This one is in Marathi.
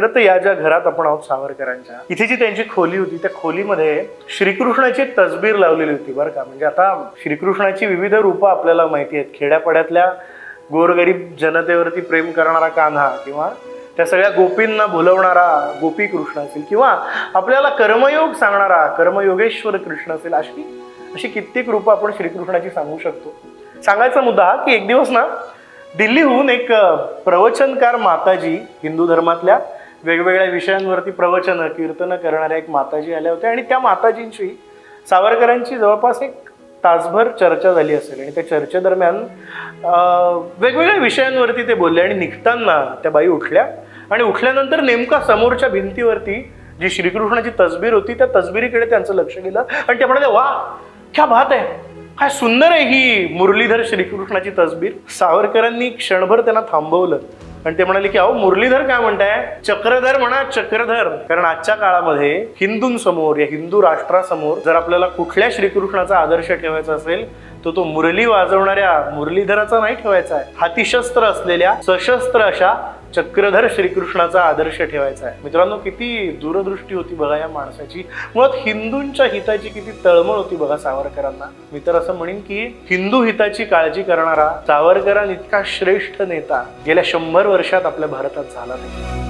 खरं तर या ज्या घरात आपण आहोत सावरकरांच्या इथे जी त्यांची खोली होती त्या खोलीमध्ये श्रीकृष्णाची तसबीर लावलेली होती बरं का. म्हणजे आता श्रीकृष्णाची विविध रूपं आपल्याला माहिती आहेत. खेड्यापाड्यातल्या गोरगरीब जनतेवरती प्रेम करणारा कान्हा किंवा त्या सगळ्या गोपींना भुलवणारा गोपी कृष्ण असेल किंवा आपल्याला कर्मयोग सांगणारा कर्मयोगेश्वर कृष्ण असेल अशी अशी कित्येक रूपं आपण श्रीकृष्णाची सांगू शकतो. सांगायचा मुद्दा हा की एक दिवस ना दिल्लीहून एक प्रवचनकार माताजी हिंदू धर्मातल्या वेगवेगळ्या विषयांवरती प्रवचनं कीर्तनं करणाऱ्या एक माताजी आल्या होत्या. आणि त्या माताजींशी सावरकरांची जवळपास एक तासभर चर्चा झाली असेल. आणि त्या चर्चेदरम्यान वेगवेगळ्या विषयांवरती ते बोलले. आणि निघताना त्या बाई उठल्या. आणि उठल्यानंतर नेमका समोरच्या भिंतीवरती जी श्रीकृष्णाची तसबीर होती त्या तसबिरीकडे त्यांचं लक्ष गेलं. आणि ते म्हणाले वा क्या बात आहे काय सुंदर आहे ही मुरलीधर श्रीकृष्णाची तसबीर. सावरकरांनी क्षणभर त्यांना थांबवलं. आणि ते म्हणाले की अहो मुरलीधर काय म्हणताय? चक्रधर म्हणा चक्रधर. कारण आजच्या काळामध्ये हिंदूंसमोर या हिंदू राष्ट्रासमोर जर आपल्याला कुठल्या श्रीकृष्णाचा आदर्श ठेवायचा असेल तर तो मुरली वाजवणाऱ्या मुरलीधराचा नाही ठेवायचा आहे. हातीशस्त्र असलेल्या सशस्त्र अशा चक्रधर श्रीकृष्णाचा आदर्श ठेवायचा आहे. मित्रांनो किती दूरदृष्टी होती बघा या माणसाची. मुळात हिंदूंच्या हिताची किती तळमळ होती बघा सावरकरांना. मी तर असं म्हणेन की हिंदू हिताची काळजी करणारा सावरकरांइतका श्रेष्ठ नेता गेल्या शंभर वर्षात आपल्या भारतात झाला नाही.